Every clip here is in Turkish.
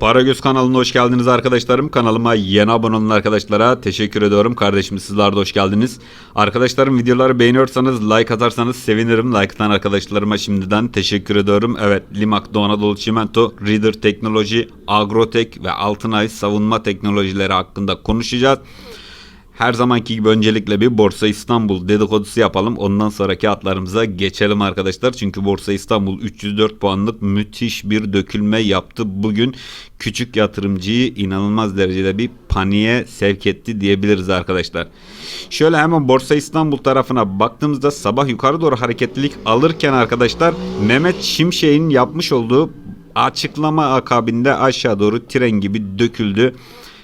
Paragöz kanalına hoş geldiniz arkadaşlarım. Kanalıma yeni abone olan arkadaşlara teşekkür ediyorum. Kardeşim sizler de hoş geldiniz. Arkadaşlarım videoları beğeniyorsanız like atarsanız sevinirim. Like atan arkadaşlarıma şimdiden teşekkür ediyorum. Evet Limak Doğu Anadolu Çimento, Reader Teknoloji, Agrotek ve Altınay savunma teknolojileri hakkında konuşacağız. Her zamanki gibi öncelikle bir Borsa İstanbul dedikodusu yapalım. Ondan sonra kağıtlarımıza geçelim arkadaşlar. Çünkü Borsa İstanbul 304 puanlık müthiş bir dökülme yaptı. Bugün küçük yatırımcıyı inanılmaz derecede bir paniğe sevk etti diyebiliriz arkadaşlar. Şöyle hemen Borsa İstanbul tarafına baktığımızda sabah yukarı doğru hareketlilik alırken arkadaşlar Mehmet Şimşek'in yapmış olduğu açıklama akabinde aşağı doğru tren gibi döküldü.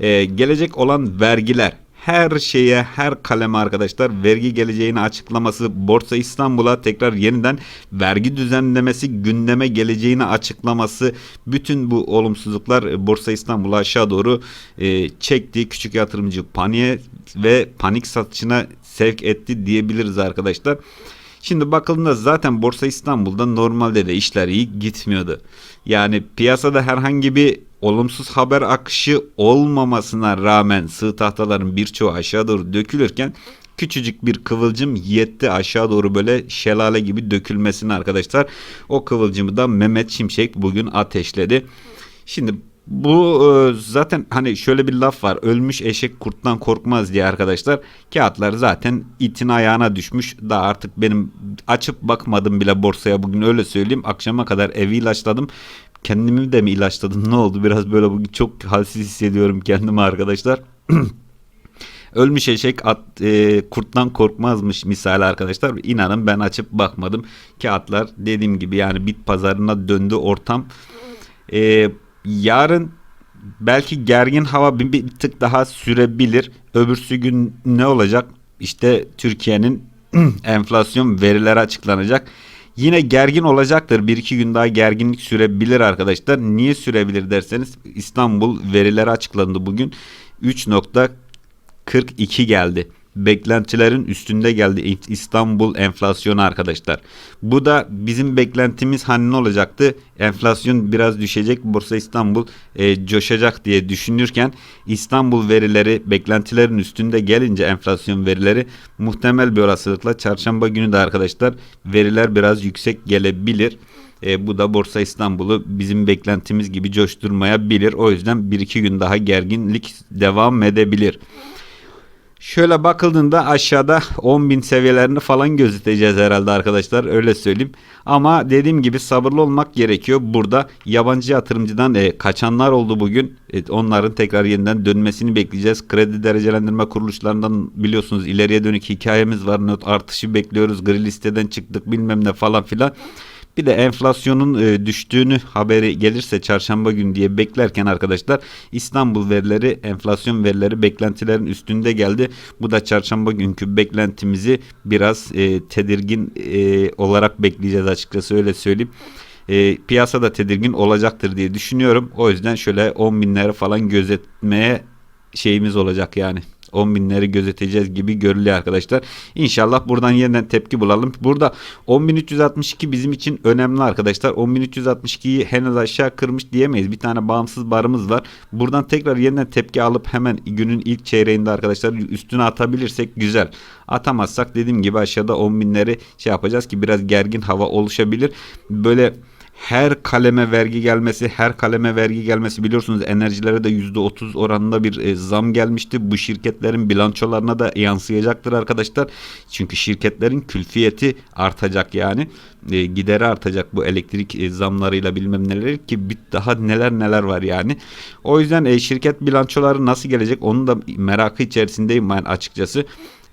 Ee, gelecek olan vergiler her şeye her kaleme arkadaşlar vergi geleceğini açıklaması Borsa İstanbul'a tekrar yeniden vergi düzenlemesi gündeme geleceğini açıklaması bütün bu olumsuzluklar Borsa İstanbul'u aşağı doğru e, çekti. Küçük yatırımcı paniğe ve panik satışına sevk etti diyebiliriz arkadaşlar. Şimdi bakıldığında zaten Borsa İstanbul'da normalde de işler iyi gitmiyordu. Yani piyasada herhangi bir olumsuz haber akışı olmamasına rağmen sığ tahtaların birçoğu aşağı doğru dökülürken küçücük bir kıvılcım yetti aşağı doğru böyle şelale gibi dökülmesine arkadaşlar. O kıvılcımı da Mehmet Şimşek bugün ateşledi. Şimdi bu e, zaten hani şöyle bir laf var. Ölmüş eşek kurttan korkmaz diye arkadaşlar. Kağıtlar zaten itin ayağına düşmüş. Daha artık benim açıp bakmadım bile borsaya bugün öyle söyleyeyim. Akşama kadar evi ilaçladım. Kendimi de mi ilaçladım ne oldu? Biraz böyle bugün çok halsiz hissediyorum kendimi arkadaşlar. Ölmüş eşek at, e, kurttan korkmazmış misali arkadaşlar. İnanın ben açıp bakmadım. Kağıtlar dediğim gibi yani bit pazarına döndü ortam. E, yarın belki gergin hava bir, bir tık daha sürebilir. Öbürsü gün ne olacak? İşte Türkiye'nin enflasyon verileri açıklanacak. Yine gergin olacaktır. Bir iki gün daha gerginlik sürebilir arkadaşlar. Niye sürebilir derseniz İstanbul verileri açıklandı bugün. 3.42 geldi beklentilerin üstünde geldi İstanbul enflasyonu arkadaşlar. Bu da bizim beklentimiz hani ne olacaktı? Enflasyon biraz düşecek, Borsa İstanbul e, coşacak diye düşünürken İstanbul verileri beklentilerin üstünde gelince enflasyon verileri muhtemel bir olasılıkla çarşamba günü de arkadaşlar veriler biraz yüksek gelebilir. E, bu da Borsa İstanbul'u bizim beklentimiz gibi coşturmayabilir. O yüzden bir iki gün daha gerginlik devam edebilir. Şöyle bakıldığında aşağıda 10.000 seviyelerini falan gözeteceğiz herhalde arkadaşlar öyle söyleyeyim. Ama dediğim gibi sabırlı olmak gerekiyor. Burada yabancı yatırımcıdan e, kaçanlar oldu bugün. E, onların tekrar yeniden dönmesini bekleyeceğiz. Kredi derecelendirme kuruluşlarından biliyorsunuz ileriye dönük hikayemiz var. Not artışı bekliyoruz. Gri listeden çıktık bilmem ne falan filan. Bir de enflasyonun e, düştüğünü haberi gelirse çarşamba günü diye beklerken arkadaşlar İstanbul verileri enflasyon verileri beklentilerin üstünde geldi. Bu da çarşamba günkü beklentimizi biraz e, tedirgin e, olarak bekleyeceğiz açıkçası öyle söyleyeyim. E, piyasada tedirgin olacaktır diye düşünüyorum. O yüzden şöyle 10 binleri falan gözetmeye şeyimiz olacak yani. 10 binleri gözeteceğiz gibi görülüyor arkadaşlar. İnşallah buradan yeniden tepki bulalım. Burada 10.362 bizim için önemli arkadaşlar. 10.362'yi henüz aşağı kırmış diyemeyiz. Bir tane bağımsız barımız var. Buradan tekrar yeniden tepki alıp hemen günün ilk çeyreğinde arkadaşlar üstüne atabilirsek güzel. Atamazsak dediğim gibi aşağıda 10 binleri şey yapacağız ki biraz gergin hava oluşabilir. Böyle her kaleme vergi gelmesi, her kaleme vergi gelmesi biliyorsunuz enerjilere de %30 oranında bir e, zam gelmişti. Bu şirketlerin bilançolarına da yansıyacaktır arkadaşlar. Çünkü şirketlerin külfiyeti artacak yani. E, gideri artacak bu elektrik e, zamlarıyla bilmem neler ki bir daha neler neler var yani. O yüzden e, şirket bilançoları nasıl gelecek onu da merakı içerisindeyim ben açıkçası.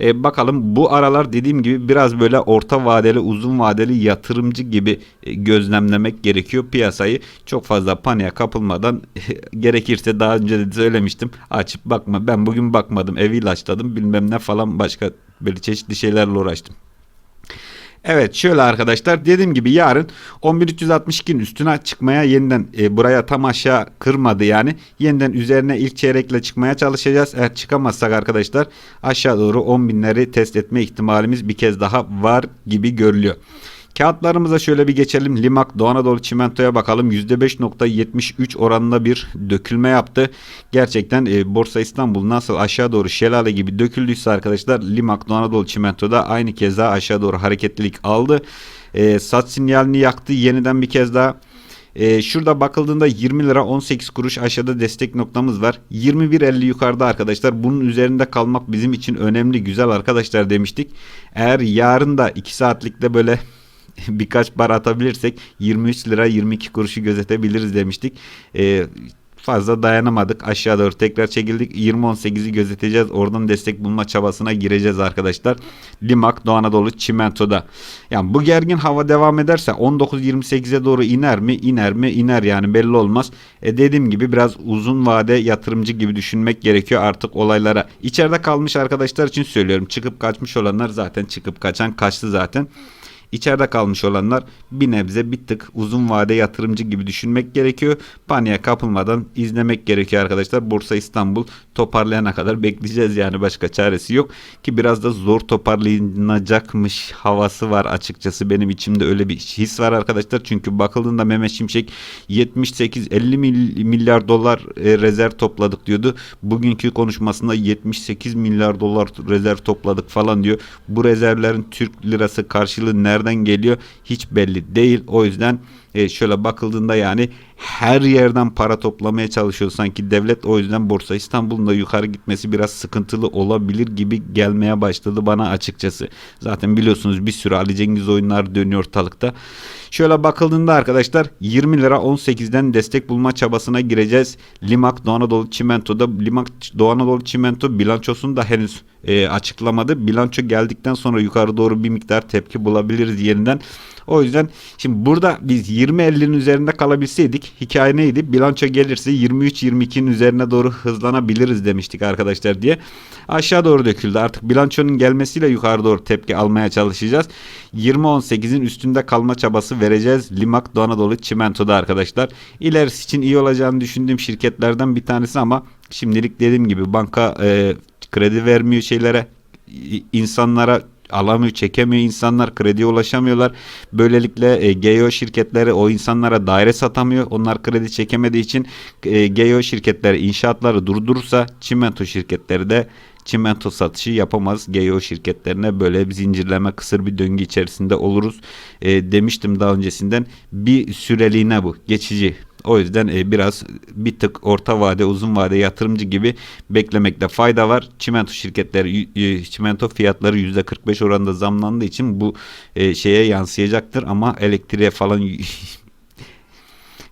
E, bakalım bu aralar dediğim gibi biraz böyle orta vadeli uzun vadeli yatırımcı gibi e, gözlemlemek gerekiyor piyasayı. Çok fazla paniğe kapılmadan gerekirse daha önce de söylemiştim açıp bakma ben bugün bakmadım evi ilaçladım bilmem ne falan başka böyle çeşitli şeylerle uğraştım. Evet şöyle arkadaşlar dediğim gibi yarın 11362'nin üstüne çıkmaya yeniden e, buraya tam aşağı kırmadı yani. Yeniden üzerine ilk çeyrekle çıkmaya çalışacağız. Eğer çıkamazsak arkadaşlar aşağı doğru 10 binleri test etme ihtimalimiz bir kez daha var gibi görülüyor. Kağıtlarımıza şöyle bir geçelim. Limak Doğu Anadolu Çimento'ya bakalım. %5.73 oranında bir dökülme yaptı. Gerçekten e, Borsa İstanbul nasıl aşağı doğru şelale gibi döküldüyse arkadaşlar Limak Doğu Anadolu Çimento'da aynı keza aşağı doğru hareketlilik aldı. E, sat sinyalini yaktı. Yeniden bir kez daha ee, şurada bakıldığında 20 lira 18 kuruş aşağıda destek noktamız var. 21.50 yukarıda arkadaşlar. Bunun üzerinde kalmak bizim için önemli güzel arkadaşlar demiştik. Eğer yarın da 2 saatlikte böyle birkaç bar atabilirsek 23 lira 22 kuruşu gözetebiliriz demiştik. Ee, fazla dayanamadık. Aşağı doğru tekrar çekildik. 20-18'i gözeteceğiz. Oradan destek bulma çabasına gireceğiz arkadaşlar. Limak Doğu Anadolu Çimento'da. Yani bu gergin hava devam ederse 19-28'e doğru iner mi? İner mi? İner yani belli olmaz. E dediğim gibi biraz uzun vade yatırımcı gibi düşünmek gerekiyor artık olaylara. İçeride kalmış arkadaşlar için söylüyorum. Çıkıp kaçmış olanlar zaten çıkıp kaçan kaçtı zaten. İçeride kalmış olanlar bir nebze bir tık uzun vade yatırımcı gibi düşünmek gerekiyor. Paniğe kapılmadan izlemek gerekiyor arkadaşlar. Borsa İstanbul toparlayana kadar bekleyeceğiz yani başka çaresi yok. Ki biraz da zor toparlanacakmış havası var açıkçası. Benim içimde öyle bir his var arkadaşlar. Çünkü bakıldığında Mehmet Şimşek 78-50 milyar dolar e, rezerv topladık diyordu. Bugünkü konuşmasında 78 milyar dolar rezerv topladık falan diyor. Bu rezervlerin Türk lirası karşılığı nerede nereden geliyor hiç belli değil. O yüzden e, şöyle bakıldığında yani her yerden para toplamaya çalışıyor sanki devlet. O yüzden Borsa İstanbul'un da yukarı gitmesi biraz sıkıntılı olabilir gibi gelmeye başladı bana açıkçası. Zaten biliyorsunuz bir sürü Ali Cengiz oyunlar dönüyor ortalıkta. Şöyle bakıldığında arkadaşlar 20 lira 18'den destek bulma çabasına gireceğiz. Limak Doğu Anadolu Çimento'da Limak Doğu Anadolu Çimento bilançosunu da henüz e, açıklamadı. Bilanço geldikten sonra yukarı doğru bir miktar tepki bulabiliriz yeniden. O yüzden şimdi burada biz 20-50'nin üzerinde kalabilseydik hikaye neydi? Bilanço gelirse 23-22'nin üzerine doğru hızlanabiliriz demiştik arkadaşlar diye. Aşağı doğru döküldü. Artık bilançonun gelmesiyle yukarı doğru tepki almaya çalışacağız. 20-18'in üstünde kalma çabası vereceğiz. Limak Doğu Anadolu Çimento'da arkadaşlar. İlerisi için iyi olacağını düşündüğüm şirketlerden bir tanesi ama şimdilik dediğim gibi banka e, kredi vermiyor şeylere insanlara alamıyor, çekemiyor insanlar, krediye ulaşamıyorlar. Böylelikle e, GEO şirketleri o insanlara daire satamıyor. Onlar kredi çekemediği için e, GEO şirketleri inşaatları durdurursa çimento şirketleri de çimento satışı yapamaz. GEO şirketlerine böyle bir zincirleme kısır bir döngü içerisinde oluruz. E, demiştim daha öncesinden bir süreliğine bu. Geçici o yüzden e, biraz bir tık orta vade uzun vade yatırımcı gibi beklemekte fayda var. Çimento şirketleri çimento fiyatları %45 oranında zamlandığı için bu e, şeye yansıyacaktır ama elektriğe falan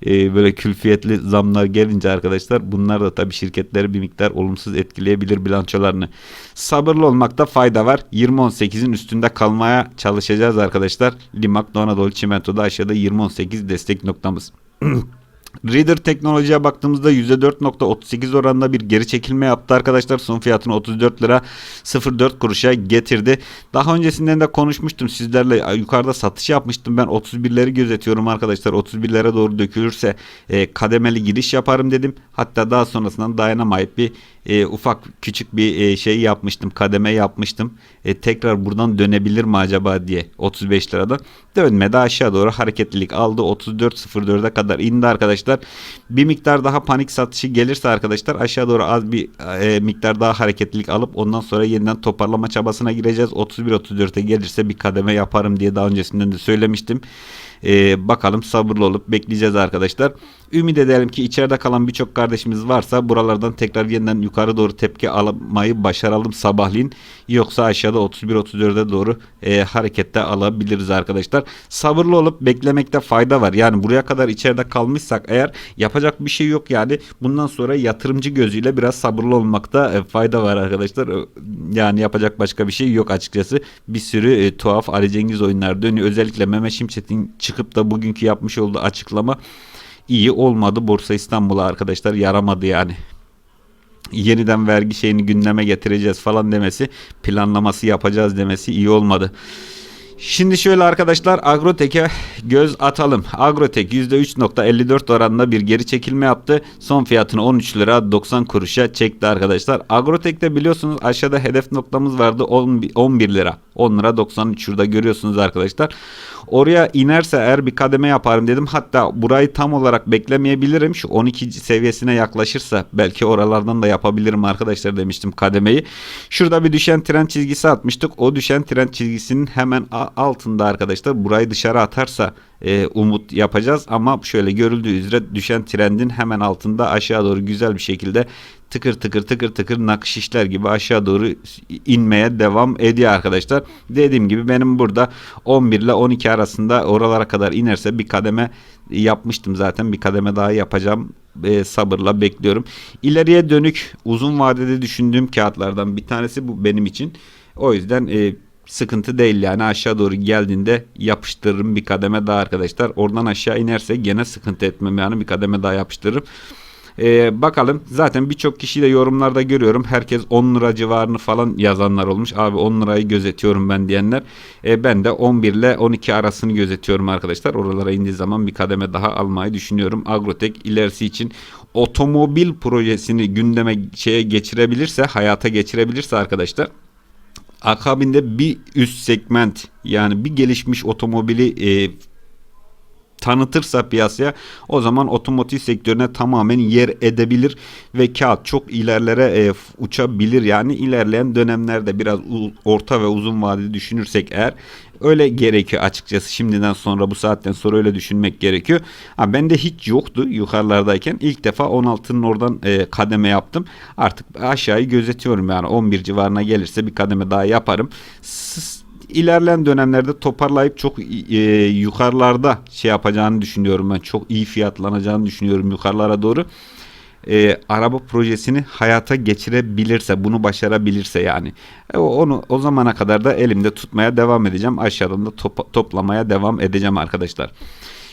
e, böyle külfiyetli zamlar gelince arkadaşlar bunlar da tabii şirketleri bir miktar olumsuz etkileyebilir bilançolarını. Sabırlı olmakta fayda var. 20.18'in üstünde kalmaya çalışacağız arkadaşlar. Limak Doğu Anadolu Çimento'da aşağıda 20.18 destek noktamız. Reader teknolojiye baktığımızda %4.38 oranında bir geri çekilme yaptı arkadaşlar. Son fiyatını 34 lira 04 kuruşa getirdi. Daha öncesinden de konuşmuştum sizlerle. Yukarıda satış yapmıştım. Ben 31'leri gözetiyorum arkadaşlar. 31'lere doğru dökülürse e, kademeli giriş yaparım dedim. Hatta daha sonrasında dayanamayıp bir e, ufak küçük bir e, şey yapmıştım. Kademe yapmıştım. E, tekrar buradan dönebilir mi acaba diye 35 liradan. Dönmedi aşağı doğru hareketlilik aldı. 34.04'e kadar indi arkadaşlar. Bir miktar daha panik satışı gelirse arkadaşlar aşağı doğru az bir e, miktar daha hareketlilik alıp ondan sonra yeniden toparlama çabasına gireceğiz. 31-34'e gelirse bir kademe yaparım diye daha öncesinden de söylemiştim. E, bakalım sabırlı olup bekleyeceğiz arkadaşlar. Ümit edelim ki içeride kalan birçok kardeşimiz varsa buralardan tekrar yeniden yukarı doğru tepki almayı başaralım sabahleyin. Yoksa aşağıda 31-34'e doğru e, harekette alabiliriz arkadaşlar. Sabırlı olup beklemekte fayda var. Yani buraya kadar içeride kalmışsak eğer yapacak bir şey yok yani. Bundan sonra yatırımcı gözüyle biraz sabırlı olmakta e, fayda var arkadaşlar. Yani yapacak başka bir şey yok açıkçası. Bir sürü e, tuhaf Ali Cengiz oyunlar dönüyor. Özellikle Mehmet Şimşek'in çıkıp da bugünkü yapmış olduğu açıklama iyi olmadı. Borsa İstanbul'a arkadaşlar yaramadı yani. Yeniden vergi şeyini gündeme getireceğiz falan demesi, planlaması yapacağız demesi iyi olmadı. Şimdi şöyle arkadaşlar Agrotek'e göz atalım. Agrotek %3.54 oranında bir geri çekilme yaptı. Son fiyatını 13 lira 90 kuruşa çekti arkadaşlar. Agrotek'te biliyorsunuz aşağıda hedef noktamız vardı 10 11 lira. 10 lira 90 şurada görüyorsunuz arkadaşlar. Oraya inerse eğer bir kademe yaparım dedim. Hatta burayı tam olarak beklemeyebilirim. Şu 12 seviyesine yaklaşırsa belki oralardan da yapabilirim arkadaşlar demiştim kademeyi. Şurada bir düşen trend çizgisi atmıştık. O düşen trend çizgisinin hemen altında arkadaşlar burayı dışarı atarsa e, umut yapacağız. Ama şöyle görüldüğü üzere düşen trendin hemen altında aşağı doğru güzel bir şekilde tıkır tıkır tıkır tıkır nakış işler gibi aşağı doğru inmeye devam ediyor arkadaşlar. Dediğim gibi benim burada 11 ile 12 arasında oralara kadar inerse bir kademe yapmıştım zaten. Bir kademe daha yapacağım. E, sabırla bekliyorum. İleriye dönük uzun vadede düşündüğüm kağıtlardan bir tanesi bu benim için. O yüzden e, sıkıntı değil yani aşağı doğru geldiğinde yapıştırırım bir kademe daha arkadaşlar. Oradan aşağı inerse gene sıkıntı etmem yani bir kademe daha yapıştırırım. Ee, bakalım zaten birçok kişiyi de yorumlarda görüyorum. Herkes 10 lira civarını falan yazanlar olmuş. Abi 10 lirayı gözetiyorum ben diyenler. Ee, ben de 11 ile 12 arasını gözetiyorum arkadaşlar. Oralara indiği zaman bir kademe daha almayı düşünüyorum. Agrotek ilerisi için otomobil projesini gündeme şeye geçirebilirse, hayata geçirebilirse arkadaşlar akabinde bir üst segment yani bir gelişmiş otomobili e, tanıtırsa piyasaya o zaman otomotiv sektörüne tamamen yer edebilir ve kağıt çok ilerlere e, uçabilir yani ilerleyen dönemlerde biraz orta ve uzun vadeli düşünürsek eğer öyle gerekiyor açıkçası şimdiden sonra bu saatten sonra öyle düşünmek gerekiyor. Ha bende hiç yoktu yukarılardayken ilk defa 16'nın oradan e, kademe yaptım. Artık aşağıyı gözetiyorum yani 11 civarına gelirse bir kademe daha yaparım. S- ilerleyen dönemlerde toparlayıp çok e, yukarılarda şey yapacağını düşünüyorum ben. Çok iyi fiyatlanacağını düşünüyorum yukarılara doğru. E, araba projesini hayata geçirebilirse, bunu başarabilirse yani. E, onu o zamana kadar da elimde tutmaya devam edeceğim. Aşağıdan da top- toplamaya devam edeceğim arkadaşlar.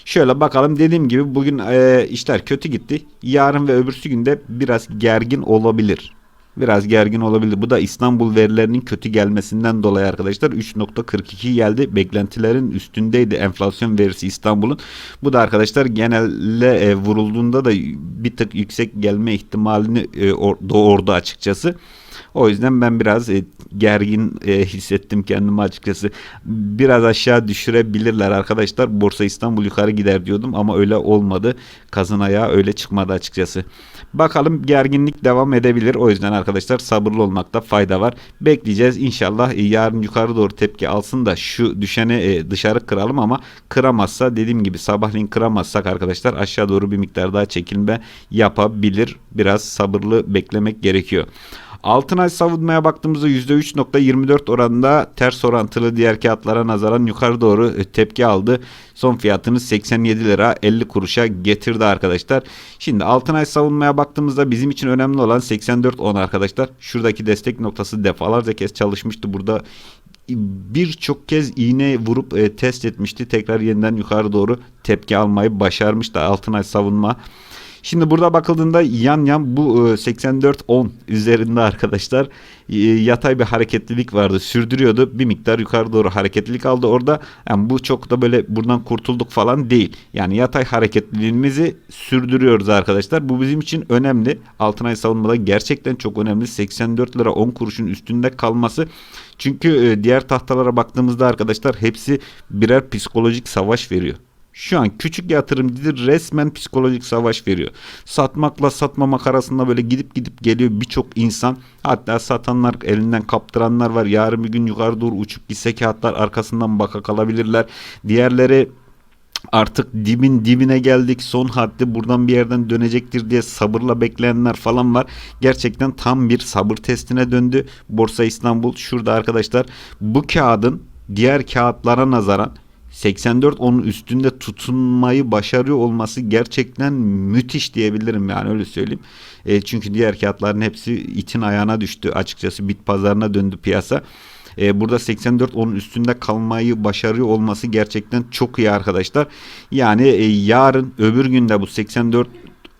Şöyle bakalım dediğim gibi bugün e, işler kötü gitti. Yarın ve öbürsü günde biraz gergin olabilir. Biraz gergin olabilir. Bu da İstanbul verilerinin kötü gelmesinden dolayı arkadaşlar 3.42 geldi. Beklentilerin üstündeydi enflasyon verisi İstanbul'un. Bu da arkadaşlar genelde e, vurulduğunda da bir tık yüksek gelme ihtimalini e, doğurdu açıkçası. O yüzden ben biraz e, gergin e, hissettim kendimi açıkçası. Biraz aşağı düşürebilirler arkadaşlar. Borsa İstanbul yukarı gider diyordum ama öyle olmadı. Kazın ayağı öyle çıkmadı açıkçası. Bakalım gerginlik devam edebilir. O yüzden arkadaşlar sabırlı olmakta fayda var. Bekleyeceğiz. İnşallah e, yarın yukarı doğru tepki alsın da şu düşeni e, dışarı kıralım ama kıramazsa dediğim gibi sabahleyin kıramazsak arkadaşlar aşağı doğru bir miktar daha çekilme yapabilir. Biraz sabırlı beklemek gerekiyor. Altın ay savunmaya baktığımızda %3.24 oranında ters orantılı diğer kağıtlara nazaran yukarı doğru e, tepki aldı. Son fiyatını 87 lira 50 kuruşa getirdi arkadaşlar. Şimdi altın ay savunmaya baktığımızda bizim için önemli olan 84.10 arkadaşlar. Şuradaki destek noktası defalarca kez çalışmıştı. Burada birçok kez iğne vurup e, test etmişti. Tekrar yeniden yukarı doğru tepki almayı başarmıştı altın ay savunma. Şimdi burada bakıldığında yan yan bu e, 84-10 üzerinde arkadaşlar e, yatay bir hareketlilik vardı. Sürdürüyordu. Bir miktar yukarı doğru hareketlilik aldı orada. Yani bu çok da böyle buradan kurtulduk falan değil. Yani yatay hareketliliğimizi sürdürüyoruz arkadaşlar. Bu bizim için önemli. Altınay savunmada gerçekten çok önemli. 84 lira 10 kuruşun üstünde kalması. Çünkü e, diğer tahtalara baktığımızda arkadaşlar hepsi birer psikolojik savaş veriyor. Şu an küçük yatırımcıdır resmen psikolojik savaş veriyor. Satmakla satmamak arasında böyle gidip gidip geliyor birçok insan. Hatta satanlar elinden kaptıranlar var. Yarın bir gün yukarı doğru uçup gitse kağıtlar arkasından baka kalabilirler. Diğerleri artık dibin dibine geldik son haddi buradan bir yerden dönecektir diye sabırla bekleyenler falan var. Gerçekten tam bir sabır testine döndü. Borsa İstanbul şurada arkadaşlar bu kağıdın diğer kağıtlara nazaran 84 onun üstünde tutunmayı başarıyor olması gerçekten müthiş diyebilirim yani öyle söyleyeyim. E, çünkü diğer kağıtların hepsi itin ayağına düştü açıkçası bit pazarına döndü piyasa. E, burada 84 onun üstünde kalmayı başarıyor olması gerçekten çok iyi arkadaşlar. Yani e, yarın öbür günde bu 84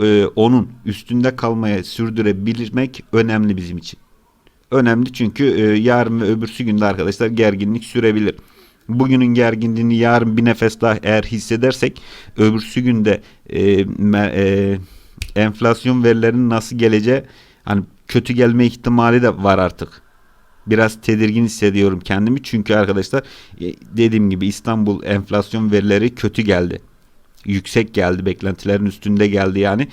e, onun üstünde kalmaya sürdürebilmek önemli bizim için. Önemli çünkü e, yarın ve öbürsü günde arkadaşlar gerginlik sürebilir. Bugünün gerginliğini yarın bir nefes daha eğer hissedersek öbürsü günde e, e, enflasyon verilerinin nasıl geleceği hani kötü gelme ihtimali de var artık. Biraz tedirgin hissediyorum kendimi çünkü arkadaşlar e, dediğim gibi İstanbul enflasyon verileri kötü geldi yüksek geldi. Beklentilerin üstünde geldi yani.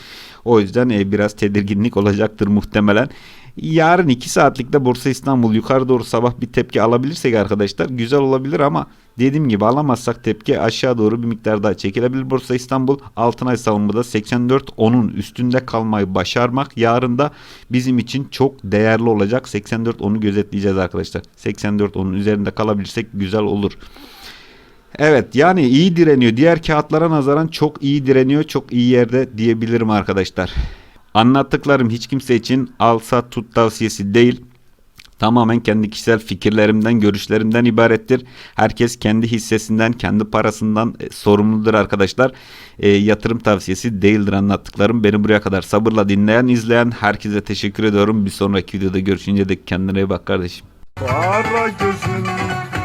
O yüzden e, biraz tedirginlik olacaktır muhtemelen. Yarın 2 saatlikte Borsa İstanbul yukarı doğru sabah bir tepki alabilirsek arkadaşlar güzel olabilir ama dediğim gibi alamazsak tepki aşağı doğru bir miktar daha çekilebilir. Borsa İstanbul altın ay savunmada 84.10'un üstünde kalmayı başarmak yarın da bizim için çok değerli olacak. 84.10'u gözetleyeceğiz arkadaşlar. 84.10'un üzerinde kalabilirsek güzel olur. Evet yani iyi direniyor. Diğer kağıtlara nazaran çok iyi direniyor. Çok iyi yerde diyebilirim arkadaşlar. Anlattıklarım hiç kimse için al sat tut tavsiyesi değil. Tamamen kendi kişisel fikirlerimden, görüşlerimden ibarettir. Herkes kendi hissesinden, kendi parasından e, sorumludur arkadaşlar. E, yatırım tavsiyesi değildir anlattıklarım. Beni buraya kadar sabırla dinleyen, izleyen herkese teşekkür ediyorum. Bir sonraki videoda görüşünce de kendine iyi bak kardeşim. Para gözün